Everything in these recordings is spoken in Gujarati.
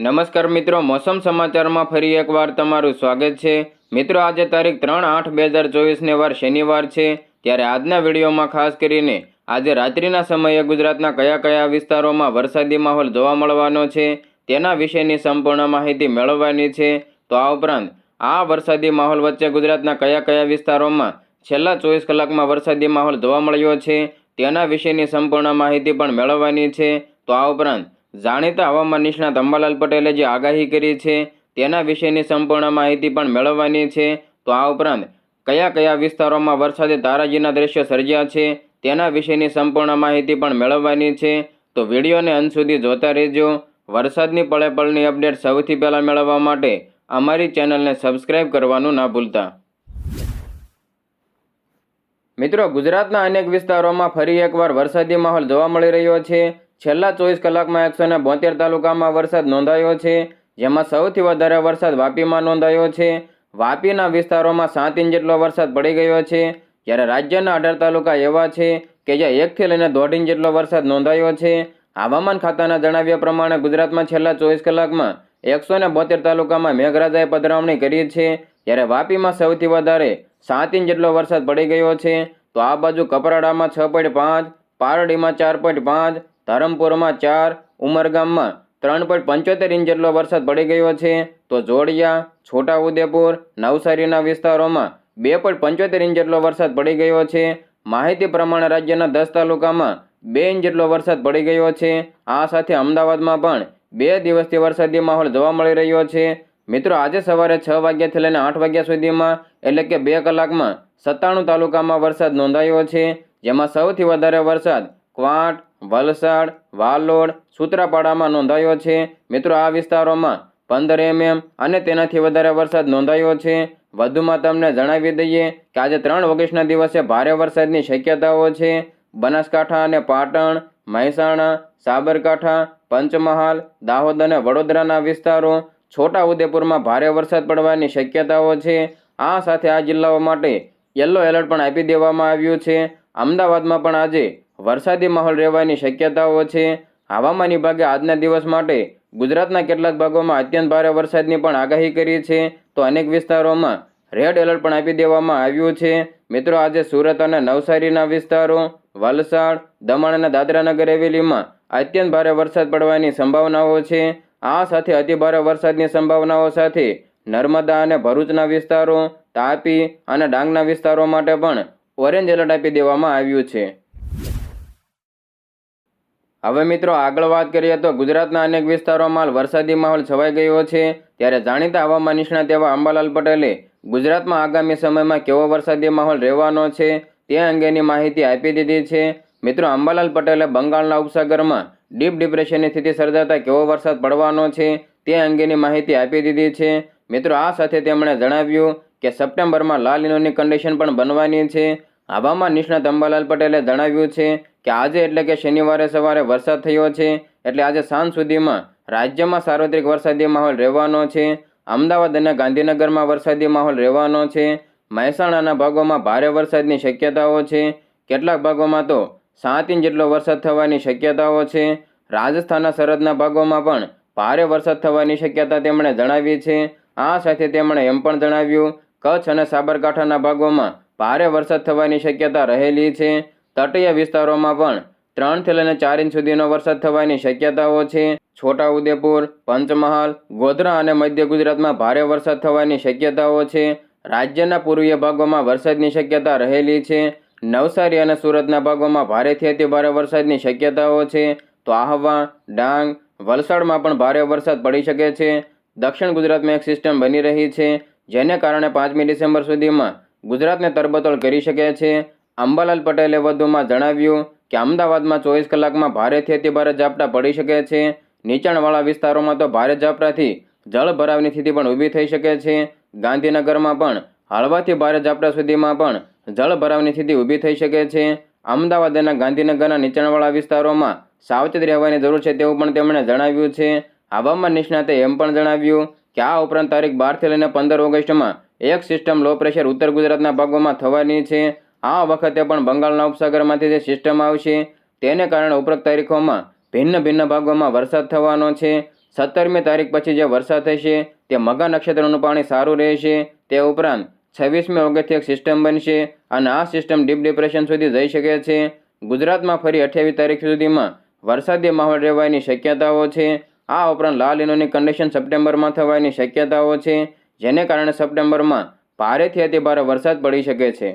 નમસ્કાર મિત્રો, મોસમ સમાચારમાં ફરી એકવાર તમારું સ્વાગત છે. મિત્રો, આજે તારીખ ત્રણ આઠ બે હજાર ચોવીસને વાર શનિવાર છે. ત્યારે આજના વિડીયોમાં ખાસ કરીને આજે રાત્રિના સમયે ગુજરાતના કયા કયા વિસ્તારોમાં વરસાદી માહોલ જોવા મળવાનો છે, તેના વિશેની સંપૂર્ણ માહિતી મેળવવાની છે. તો આ ઉપરાંત, આ વરસાદી માહોલ વચ્ચે ગુજરાતના કયા કયા વિસ્તારોમાં છેલ્લા ચોવીસ કલાકમાં વરસાદી માહોલ જોવા મળ્યો છે, તેના વિશેની સંપૂર્ણ માહિતી પણ મેળવવાની છે. તો આ ઉપરાંત જાણીતા હવામાન નિષ્ણાત અંબાલાલ પટેલે જે આગાહી કરી છે, તેના વિશેની સંપૂર્ણ માહિતી પણ મેળવવાની છે. તો આ ઉપરાંત, કયા કયા વિસ્તારોમાં વરસાદે તારાજીના દ્રશ્યો સર્જ્યા છે, તેના વિશેની સંપૂર્ણ માહિતી પણ મેળવવાની છે. તો વિડીયોને અંત સુધી જોતા રહેજો. વરસાદની પળે પળની અપડેટ સૌથી પહેલાં મેળવવા માટે અમારી ચેનલને સબસ્ક્રાઇબ કરવાનું ના ભૂલતા. મિત્રો, ગુજરાતના અનેક વિસ્તારોમાં ફરી એકવાર વરસાદી માહોલ જોવા મળી રહ્યો છે. છેલ્લા ચોવીસ કલાકમાં એકસો ને બોતેર તાલુકામાં વરસાદ નોંધાયો છે, જેમાં સૌથી વધારે વરસાદ વાપીમાં નોંધાયો છે. વાપીના વિસ્તારોમાં સાત ઇંચ જેટલો વરસાદ પડી ગયો છે, જ્યારે રાજ્યના અઢાર તાલુકા એવા છે કે જ્યાં એકથી લઈને દોઢ ઇંચ જેટલો વરસાદ નોંધાયો છે. હવામાન ખાતાના જણાવ્યા પ્રમાણે ગુજરાતમાં છેલ્લા ચોવીસ કલાકમાં એકસો ને બોતેર તાલુકામાં મેઘરાજાએ પધરામણી કરી છે, જ્યારે વાપીમાં સૌથી વધારે સાત ઇંચ જેટલો વરસાદ પડી ગયો છે. તો આ બાજુ કપરાડામાં છ પોઈન્ટ પાંચ, પારડીમાં ચાર પોઈન્ટ પાંચ ધરમપુરમાં ચાર, ઉમરગામમાં ત્રણ પોઈન્ટ પંચોતેર ઇંચ જેટલો વરસાદ પડી ગયો છે. તો જોડિયા, છોટાઉદેપુર, નવસારીના વિસ્તારોમાં બે પોઈન્ટ પંચોતેર ઇંચ જેટલો વરસાદ પડી ગયો છે. માહિતી પ્રમાણે રાજ્યના દસ તાલુકામાં બે ઇંચ જેટલો વરસાદ પડી ગયો છે. આ સાથે અમદાવાદમાં પણ બે દિવસથી વરસાદી માહોલ જોવા મળી રહ્યો છે. મિત્રો, આજે સવારે છ વાગ્યાથી લઈને આઠ વાગ્યા સુધીમાં એટલે કે બે કલાકમાં સત્તાણું તાલુકામાં વરસાદ નોંધાયો છે. જેમાં સૌથી વધારે વરસાદ ક્વાંટ વલસાડ, વાલોડ સૂત્રાપાડામાં નોંધાયો છે. મિત્રો, આ વિસ્તારોમાં પંદર એમએમ અને તેનાથી વધારે વરસાદ નોંધાયો છે. વધુમાં તમને જણાવી દઈએ કે આજે ત્રણ ઓગસ્ટના દિવસે ભારે વરસાદની શક્યતાઓ છે. બનાસકાંઠા અને પાટણ, મહેસાણા, સાબરકાંઠા, પંચમહાલ, દાહોદ અને વડોદરાના વિસ્તારો છોટા ઉદેપુરમાં ભારે વરસાદ પડવાની શક્યતાઓ છે. આ સાથે આ જિલ્લાઓ માટે યલો એલર્ટ પણ આપી દેવામાં આવ્યું છે. અમદાવાદમાં પણ આજે વરસાદી માહોલ રહેવાની શક્યતાઓ છે. હવામાન વિભાગે આજના દિવસ માટે ગુજરાતના કેટલાક ભાગોમાં અત્યંત ભારે વરસાદની પણ આગાહી કરી છે. તો અનેક વિસ્તારોમાં રેડ એલર્ટ પણ આપી દેવામાં આવ્યું છે. મિત્રો, આજે સુરત અને નવસારીના વિસ્તારો, વલસાડ, દમણ અને દાદરાનગર હવેલીમાં અત્યંત ભારે વરસાદ પડવાની સંભાવનાઓ છે. આ સાથે અતિભારે વરસાદની સંભાવનાઓ સાથે નર્મદા અને ભરૂચના વિસ્તારો, તાપી અને ડાંગના વિસ્તારો માટે પણ ઓરેન્જ એલર્ટ આપી દેવામાં આવ્યું છે. હવે મિત્રો આગળ વાત કરીએ તો ગુજરાતના અનેક વિસ્તારોમાં વરસાદી માહોલ છવાઈ ગયો છે. ત્યારે જાણીતા હવામાન નિષ્ણાત એવા અંબાલાલ પટેલે ગુજરાતમાં આગામી સમયમાં કેવો વરસાદી માહોલ રહેવાનો છે તે અંગેની માહિતી આપી દીધી છે. મિત્રો અંબાલાલ પટેલે બંગાળના ઉપસાગરમાં ડીપ ડિપ્રેશનની સ્થિતિ સર્જાતા કેવો વરસાદ પડવાનો છે તે અંગેની માહિતી આપી દીધી છે. મિત્રો આ સાથે તેમણે જણાવ્યું કે સપ્ટેમ્બરમાં લાલ ઇનોની કન્ડિશન પણ બનવાની છે. હવામાન નિષ્ણાત અંબાલાલ પટેલે જણાવ્યું છે કે આજે એટલે કે શનિવારે સવારે વરસાદ થયો છે, એટલે આજે સાંજ સુધીમાં રાજ્યમાં સાર્વત્રિક વરસાદી માહોલ રહેવાનો છે, અમદાવાદ અને ગાંધીનગરમાં વરસાદી માહોલ રહેવાનો છે, મહેસાણાના ભાગોમાં ભારે વરસાદની શક્યતાઓ છે, કેટલાક ભાગોમાં તો સાત ઇંચ જેટલો વરસાદ થવાની શક્યતાઓ છે, રાજસ્થાનના સરહદના ભાગોમાં પણ ભારે વરસાદ થવાની શક્યતા તેમણે જણાવી છે, આ સાથે તેમણે એમ પણ જણાવ્યું, કચ્છ અને સાબરકાંઠાના ભાગોમાં ભારે વરસાદ થવાની શક્યતા રહેલી છે તટીય વિસ્તારોમાં પણ ત્રણથી લઈને ચાર ઇંચ સુધીનો વરસાદ થવાની શક્યતાઓ છે. છોટાઉદેપુર, પંચમહાલ, ગોધરા અને મધ્ય ગુજરાતમાં ભારે વરસાદ થવાની શક્યતાઓ છે. રાજ્યના પૂર્વીય ભાગોમાં વરસાદની શક્યતા રહેલી છે. નવસારી અને સુરતના ભાગોમાં ભારેથી અતિ ભારે વરસાદની શક્યતાઓ છે. તો આહવા, ડાંગ, વલસાડમાં પણ ભારે વરસાદ પડી શકે છે. દક્ષિણ ગુજરાતમાં એક સિસ્ટમ બની રહી છે, જેને કારણે પાંચમી ડિસેમ્બર સુધીમાં ગુજરાતને તરબતોડ કરી શકે છે. અંબાલાલ પટેલે વધુમાં જણાવ્યું કે અમદાવાદમાં ચોવીસ કલાકમાં ભારેથી અતિભારે ઝાપટા પડી શકે છે. નીચાણવાળા વિસ્તારોમાં તો ભારે ઝાપટાથી જળ ભરાવની સ્થિતિ પણ ઊભી થઈ શકે છે. ગાંધીનગરમાં પણ હળવાથી ભારે ઝાપટા સુધીમાં પણ જળ ભરાવની સ્થિતિ ઊભી થઈ શકે છે. અમદાવાદ અને ગાંધીનગરના નીચાણવાળા વિસ્તારોમાં સાવચેત રહેવાની જરૂર છે તેવું પણ તેમણે જણાવ્યું છે. હવામાન નિષ્ણાતે એમ પણ જણાવ્યું કે આ ઉપરાંત તારીખ બારથી લઈને પંદર ઓગસ્ટમાં એક સિસ્ટમ લો પ્રેશર ઉત્તર ગુજરાતના ભાગોમાં થવાની છે. આ વખતે પણ બંગાળના ઉપસાગરમાંથી જે સિસ્ટમ આવશે, તેને કારણે ઉપરોક્ત તારીખોમાં ભિન્ન ભિન્ન ભાગોમાં વરસાદ થવાનો છે. સત્તરમી તારીખ પછી જે વરસાદ થશે, તે મગા નક્ષત્રનું પાણી સારું રહેશે. તે ઉપરાંત છવ્વીસમી ઓગસ્ટથી એક સિસ્ટમ બનશે અને આ સિસ્ટમ ડીપ ડિપ્રેશન સુધી જઈ શકે છે. ગુજરાતમાં ફરી અઠ્યાવીસ તારીખ સુધીમાં વરસાદી માહોલ રહેવાની શક્યતાઓ છે. આ ઉપરાંત લાલ ઇનોની કન્ડિશન સપ્ટેમ્બરમાં થવાની શક્યતાઓ છે, જેને કારણે સપ્ટેમ્બરમાં ભારેથી અતિભારે વરસાદ પડી શકે છે.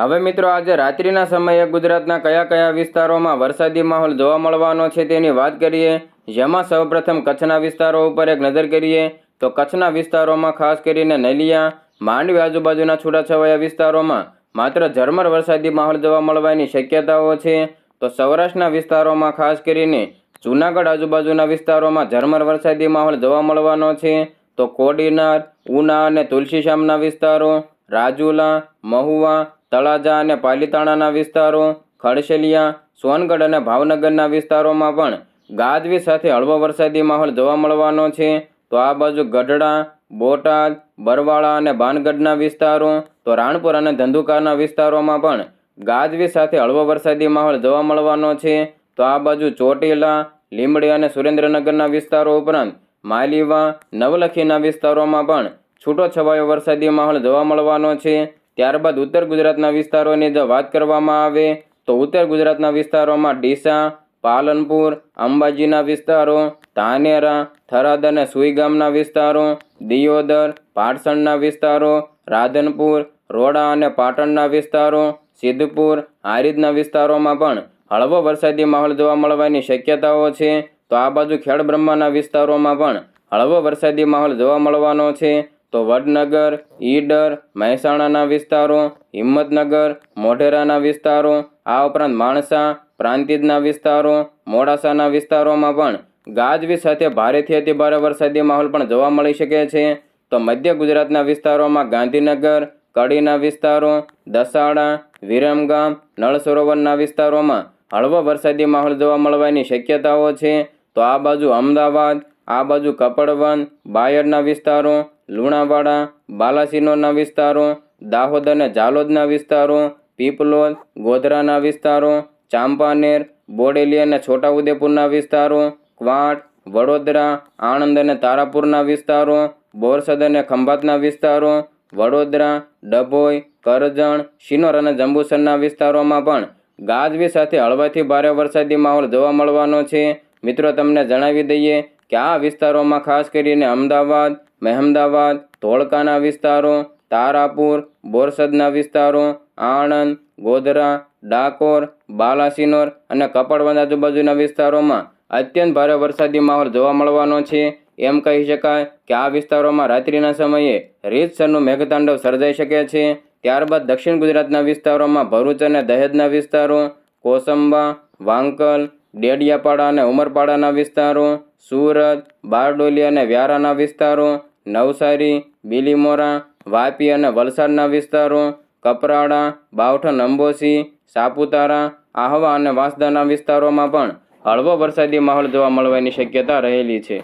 હવે મિત્રો આજે રાત્રિના સમયે ગુજરાતના કયા કયા વિસ્તારોમાં વરસાદી માહોલ જોવા મળવાનો છે તેની વાત કરીએ. જેમાં સૌપ્રથમ કચ્છના વિસ્તારો ઉપર એક નજર કરીએ તો કચ્છના વિસ્તારોમાં ખાસ કરીને નલિયા, માંડવી આજુબાજુના છૂટાછવાયા વિસ્તારોમાં માત્ર ઝરમર વરસાદી માહોલ જોવા મળવાની શક્યતાઓ છે. તો સૌરાષ્ટ્રના વિસ્તારોમાં ખાસ કરીને જૂનાગઢ આજુબાજુના વિસ્તારોમાં ઝરમર વરસાદી માહોલ જોવા મળવાનો છે. તો કોડીનાર, ઉના અને તુલસીશામના વિસ્તારો, રાજુલા, મહુવા તળાજા અને પાલીતાણાના વિસ્તારો, ખડશેલિયા, સોનગઢ અને ભાવનગરના વિસ્તારોમાં પણ ગાજવી સાથે હળવો વરસાદી માહોલ જોવા મળવાનો છે. તો આ બાજુ ગઢડા, બોટાદ, બરવાળા અને બાનગઢના વિસ્તારો, તો રાણપુર અને ધંધુકાના વિસ્તારોમાં પણ ગાજવી સાથે હળવો વરસાદી માહોલ જોવા મળવાનો છે. તો આ બાજુ ચોટીલા, લીંબડી અને સુરેન્દ્રનગરના વિસ્તારો ઉપરાંત માલીવા, નવલખીના વિસ્તારોમાં પણ છૂટો છવાયો વરસાદી માહોલ જોવા મળવાનો છે. ત્યારબાદ ઉત્તર ગુજરાતના વિસ્તારોની જો વાત કરવામાં આવે, તો ઉત્તર ગુજરાતના વિસ્તારોમાં ડીસા, પાલનપુર, અંબાજીના વિસ્તારો, ધાનેરા, થરાદ અને સુઈગામના વિસ્તારો, દિયોદર પાટસણના વિસ્તારો, રાધનપુર, રોડા અને પાટણના વિસ્તારો, સિદ્ધપુર, હારીજના વિસ્તારોમાં પણ હળવો વરસાદી માહોલ જોવા મળવાની શક્યતાઓ છે. તો આ બાજુ ખેડબ્રહ્માના વિસ્તારોમાં પણ હળવો વરસાદી માહોલ જોવા મળવાનો છે. તો વડનગર, ઈડર, મહેસાણાના વિસ્તારો, હિંમતનગર, મોઢેરાના વિસ્તારો, આ ઉપરાંત માણસા, પ્રાંતિજના વિસ્તારો, મોડાસાના વિસ્તારોમાં પણ ગાજવીજ સાથે ભારેથી અતિ ભારે વરસાદી માહોલ પણ જોવા મળી શકે છે. તો મધ્ય ગુજરાતના વિસ્તારોમાં ગાંધીનગર, કડીના વિસ્તારો, દસાડા, વિરમગામ નળ સરોવરના વિસ્તારોમાં હળવો વરસાદી માહોલ જોવા મળવાની શક્યતાઓ છે. તો આ બાજુ અમદાવાદ, આ બાજુ કપડવન બાયડના વિસ્તારો લુણાવાડા બાલાસિનોરના વિસ્તારો, દાહોદ અને ઝાલોદના વિસ્તારો, પીપલોદ, ગોધરાના વિસ્તારો, ચાંપાનેર, બોડેલી અને છોટાઉદેપુરના વિસ્તારો ક્વાટ વડોદરા, આણંદ અને તારાપુરના વિસ્તારો, બોરસદ અને ખંભાતના વિસ્તારો, વડોદરા, ડભોઈ, કરજણ, શિનોર અને જંબુસરના વિસ્તારોમાં પણ ગાજવી સાથે હળવાથી ભારે વરસાદી માહોલ જોવા મળવાનો છે. મિત્રો, તમને જણાવી દઈએ કે આ વિસ્તારોમાં ખાસ કરીને અમદાવાદ મહેમદાવાદ, ધોળકાના વિસ્તારો, તારાપુર, બોરસદના વિસ્તારો, આણંદ, ગોધરા, ડાકોર, બાલાસિનોર અને કપડવંદ આજુબાજુના વિસ્તારોમાં અત્યંત ભારે વરસાદી માહોલ જોવા મળવાનો છે. એમ કહી શકાય કે આ વિસ્તારોમાં રાત્રિના સમયે રીતસરનું મેઘતાંડવ સર્જાઈ શકે છે. ત્યારબાદ દક્ષિણ ગુજરાતના વિસ્તારોમાં ભરૂચ અને દહેજના વિસ્તારો, કોસંબા, વાંકલ, ડેડિયાપાડા અને ઉમરપાડાના વિસ્તારો, સુરત, બારડોલી અને વ્યારાના વિસ્તારો નવસારી, બીલીમોરા, વાપી અને વલસાડના વિસ્તારો, કપરાડા બાવઠન અંબોસી સાપુતારા, આહવા અને વાંસદાના વિસ્તારોમાં પણ હળવો વરસાદી માહોલ જોવા મળવાની શક્યતા રહેલી છે.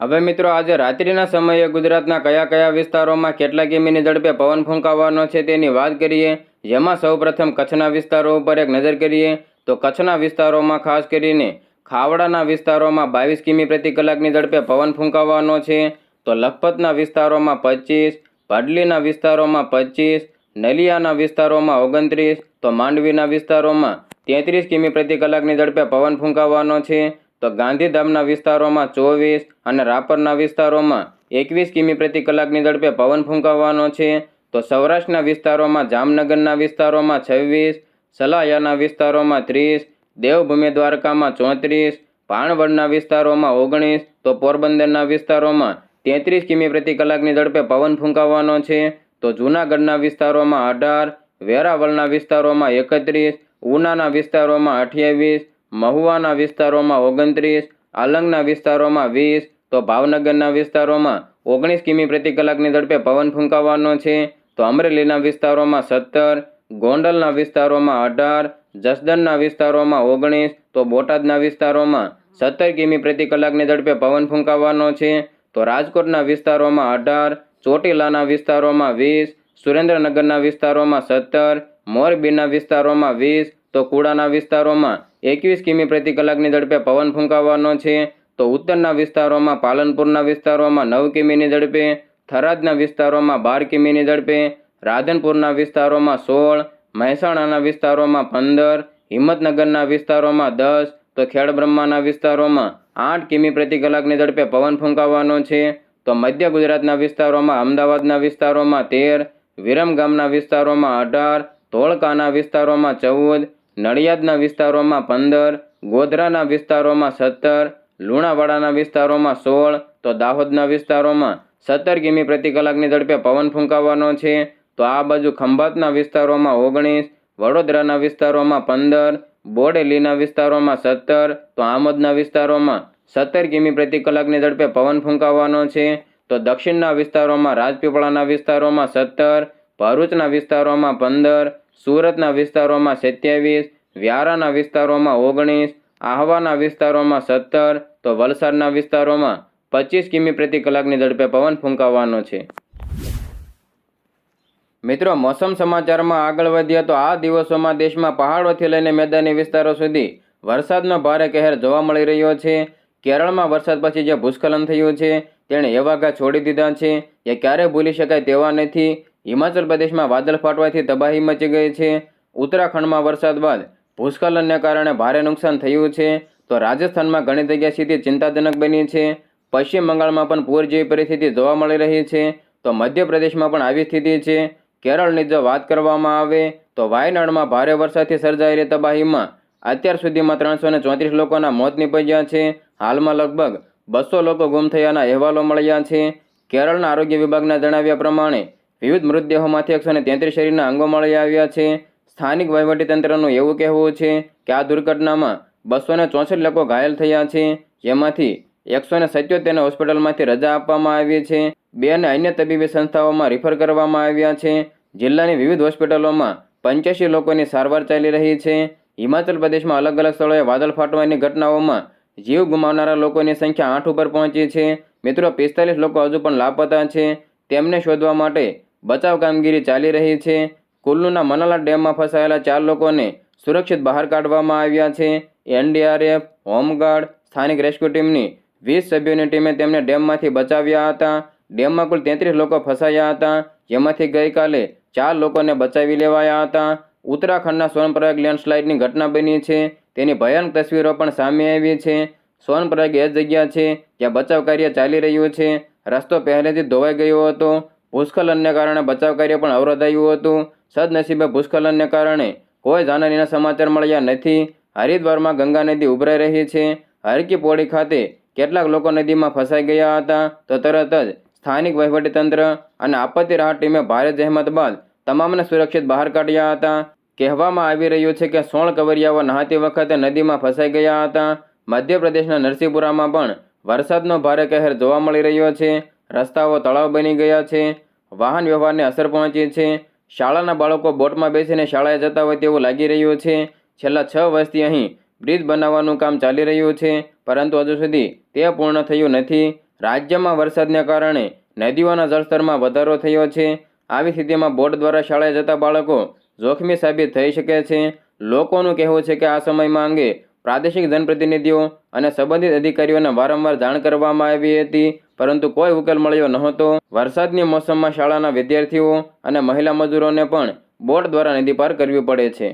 હવે મિત્રો આજે રાત્રિના સમયે ગુજરાતના કયા કયા વિસ્તારોમાં કેટલા કિમીની ઝડપે પવન ફૂંકાવાનો છે તેની વાત કરીએ, જેમાં સૌપ્રથમ કચ્છના વિસ્તારો ઉપર એક નજર કરીએ, તો કચ્છના વિસ્તારોમાં ખાસ કરીને ખાવડાના વિસ્તારોમાં બાવીસ કિમી પ્રતિ કલાકની ઝડપે પવન ફૂંકાવાનો છે. તો લખપતના વિસ્તારોમાં પચીસ ભાડલીના વિસ્તારોમાં પચીસ, નલિયાના વિસ્તારોમાં ઓગણત્રીસ, તો માંડવીના વિસ્તારોમાં તેત્રીસ કિમી પ્રતિ કલાકની ઝડપે પવન ફૂંકાવાનો છે. તો ગાંધીધામના વિસ્તારોમાં ચોવીસ અને રાપરના વિસ્તારોમાં એકવીસ કિમી પ્રતિ કલાકની ઝડપે પવન ફૂંકાવાનો છે. તો સૌરાષ્ટ્રના વિસ્તારોમાં જામનગરના વિસ્તારોમાં છવ્વીસ, સલાયાના વિસ્તારોમાં ત્રીસ દેવભૂમિ દ્વારકામાં ચોત્રીસ ભાણવડના વિસ્તારોમાં ઓગણીસ, તો પોરબંદરના વિસ્તારોમાં તેત્રીસ કિમી પ્રતિ કલાકની ઝડપે પવન ફૂંકાવાનો છે. તો જૂનાગઢના વિસ્તારોમાં અઢાર, વેરાવળના વિસ્તારોમાં એકત્રીસ, ઉનાના વિસ્તારોમાં અઠ્યાવીસ, મહુવાના વિસ્તારોમાં ઓગણત્રીસ, આલંગના વિસ્તારોમાં વીસ, તો ભાવનગરના વિસ્તારોમાં ઓગણીસ કિમી પ્રતિ કલાકની ઝડપે પવન ફૂંકાવાનો છે. તો અમરેલીના વિસ્તારોમાં સત્તર, ગોંડલના વિસ્તારોમાં અઢાર જસદણના વિસ્તારોમાં ઓગણીસ, તો બોટાદના વિસ્તારોમાં સત્તર કિમી પ્રતિ કલાકની ઝડપે પવન ફૂંકાવાનો છે. તો રાજકોટના વિસ્તારોમાં અઢાર, ચોટીલાના વિસ્તારોમાં વીસ, સુરેન્દ્રનગરના વિસ્તારોમાં સત્તર, મોરબીના વિસ્તારોમાં વીસ, તો કુડાના વિસ્તારોમાં એકવીસ કિમી પ્રતિ કલાકની ઝડપે પવન ફૂંકાવાનો છે. તો ઉત્તરના વિસ્તારોમાં પાલનપુરના વિસ્તારોમાં નવ કિમીની ઝડપે, થરાદના વિસ્તારોમાં બાર કિમીની ઝડપે, રાધનપુરના વિસ્તારોમાં સોળ મહેસાણાના વિસ્તારોમાં પંદર, હિંમતનગરના વિસ્તારોમાં દસ, તો ખેડબ્રહ્માના વિસ્તારોમાં આઠ કિમી પ્રતિ કલાકની ઝડપે પવન ફૂંકાવાનો છે. તો મધ્ય ગુજરાતના વિસ્તારોમાં, અમદાવાદના વિસ્તારોમાં તેર વિરમગામના વિસ્તારોમાં અઢાર, ધોળકાના વિસ્તારોમાં ચૌદ, નડિયાદના વિસ્તારોમાં પંદર, ગોધરાના વિસ્તારોમાં સત્તર, લુણાવાડાના વિસ્તારોમાં સોળ, તો દાહોદના વિસ્તારોમાં સત્તર કિમી પ્રતિ કલાકની ઝડપે પવન ફૂંકાવાનો છે. તો આ બાજુ ખંભાતના વિસ્તારોમાં ઓગણીસ, વડોદરાના વિસ્તારોમાં પંદર, બોડેલીના વિસ્તારોમાં સત્તર, તો આમોદના વિસ્તારોમાં સત્તર કિમી પ્રતિ કલાકની ઝડપે પવન ફૂંકાવાનો છે. તો દક્ષિણના વિસ્તારોમાં રાજપીપળાના વિસ્તારોમાં સત્તર, ભરૂચના વિસ્તારોમાં પંદર, સુરતના વિસ્તારોમાં સત્યાવીસ, વ્યારાના વિસ્તારોમાં ઓગણીસ, આહવાના વિસ્તારોમાં સત્તર, તો વલસાડના વિસ્તારોમાં પચીસ કિમી પ્રતિ કલાકની ઝડપે પવન ફૂંકાવાનો છે. મિત્રો, મોસમ સમાચારમાં આગળ વધીએ તો આ દિવસોમાં દેશમાં પહાડોથી લઈને મેદાની વિસ્તારો સુધી વરસાદનો ભારે કહેર જોવા મળી રહ્યો છે. કેરળમાં વરસાદ પછી જે ભૂસ્ખલન થયું છે, તેણે એવા ઘા છોડી દીધા છે એ ક્યારેય ભૂલી શકાય તેવા નથી. હિમાચલ પ્રદેશમાં વાદળ ફાટવાથી તબાહી મચી ગઈ છે. ઉત્તરાખંડમાં વરસાદ બાદ ભૂસ્ખલનને કારણે ભારે નુકસાન થયું છે. તો રાજસ્થાનમાં ઘણી જગ્યા સ્થિતિ ચિંતાજનક બની છે. પશ્ચિમ બંગાળમાં પણ પૂર જેવી પરિસ્થિતિ જોવા મળી રહી છે. તો મધ્યપ્રદેશમાં પણ આવી સ્થિતિ છે. કેરળની જો વાત કરવામાં આવે, તો વાયનાડમાં ભારે વરસાદથી સર્જાયેલી તબાહીમાં અત્યાર સુધીમાં ત્રણસો ચોત્રીસ લોકોના મોત નીપજ્યા છે. હાલમાં લગભગ બસો લોકો ગુમ થયાના અહેવાલો મળ્યા છે. કેરળના આરોગ્ય વિભાગના જણાવ્યા પ્રમાણે, વિવિધ મૃતદેહોમાંથી એકસો તેત્રીસ શરીરના અંગો મળી આવ્યા છે. સ્થાનિક વહીવટીતંત્રનું એવું કહેવું છે કે આ દુર્ઘટનામાં બસો ને લોકો ઘાયલ થયા છે. જેમાંથી એકસો ને સત્યોતેરને હોસ્પિટલમાંથી રજા આપવામાં આવી છે. બે અને અન્ય તબીબી સંસ્થાઓમાં રિફર કરવામાં આવ્યા છે. જિલ્લાની વિવિધ હોસ્પિટલોમાં પંચ્યાસી લોકોની સારવાર ચાલી રહી છે. હિમાચલ પ્રદેશમાં અલગ અલગ સ્થળોએ વાદળ ફાટવાની ઘટનાઓમાં જીવ ગુમાવનારા લોકોની સંખ્યા આઠ ઉપર પહોંચી છે. મિત્રો, પિસ્તાલીસ લોકો હજુ પણ લાપતા છે. તેમને શોધવા માટે બચાવ કામગીરી ચાલી રહી છે. કુલ્લુના મનાલા ડેમમાં ફસાયેલા ચાર લોકોને સુરક્ષિત બહાર કાઢવામાં આવ્યા છે. એનડીઆરએફ, હોમગાર્ડ, સ્થાનિક રેસ્ક્યુ ટીમની વીસ સભ્યોની ટીમે તેમને ડેમમાંથી બચાવ્યા હતા. ડેમમાં કુલ તેત્રીસ લોકો ફસાયા હતા. જેમાંથી ગઈકાલે ચાર લોકોને બચાવી લેવાયા હતા. ઉત્તરાખંડના સોનપ્રયાગ લેન્ડસ્લાઇડની ઘટના બની છે. તેની ભયાનક તસવીરો પણ સામે આવી છે. સોનપ્રયાગ એ જગ્યા છે જ્યાં બચાવ કાર્ય ચાલી રહ્યું છે. રસ્તો પહેલેથી ધોવાઈ ગયો હતો. ભૂસ્ખલનને કારણે બચાવ કાર્ય પણ અવરોધાયું હતું. સદનસીબે ભૂસ્ખલનને કારણે કોઈ જાનહાનીના સમાચાર મળ્યા નથી. હરિદ્વારમાં ગંગા નદી ઉભરાઈ રહી છે. હરકી પોળી ખાતે કેટલાક લોકો નદીમાં ફસાઈ ગયા હતા તો તરત જ સ્થાનિક વહીવટીતંત્ર અને આપત્તિ રાહત ટીમે ભારે જહેમત બાદ તમામને સુરક્ષિત બહાર કાઢ્યા હતા. કહેવામાં આવી રહ્યું છે કે સોળ કવરિયાઓ નહાતી વખતે નદીમાં ફસાઈ ગયા હતા. મધ્યપ્રદેશના નરસિંહપુરામાં પણ વરસાદનો ભારે કહેર જોવા મળી રહ્યો છે. રસ્તાઓ તળાવ બની ગયા છે. વાહન વ્યવહારને અસર પહોંચી છે. શાળાના બાળકો બોટમાં બેસીને શાળાએ જતા હોય તેવું લાગી રહ્યું છે. છેલ્લા છ વર્ષથી અહીં બ્રિજ બનાવવાનું કામ ચાલી રહ્યું છે, પરંતુ હજુ સુધી તે પૂર્ણ થયું નથી. રાજ્યમાં વરસાદને કારણે નદીઓના જળસ્તરમાં વધારો થયો છે. આવી સ્થિતિમાં બોર્ડ દ્વારા શાળાએ જતા બાળકો જોખમી સાબિત થઈ શકે છે. લોકોનું કહેવું છે કે આ સમયમાં અંગે પ્રાદેશિક જનપ્રતિનિધિઓ અને સંબંધિત અધિકારીઓને વારંવાર જાણ કરવામાં આવી હતી, પરંતુ કોઈ ઉકેલ મળ્યો નહોતો. વરસાદની મોસમમાં શાળાના વિદ્યાર્થીઓ અને મહિલા મજૂરોને પણ બોટ દ્વારા નદી પાર કરવી પડે છે.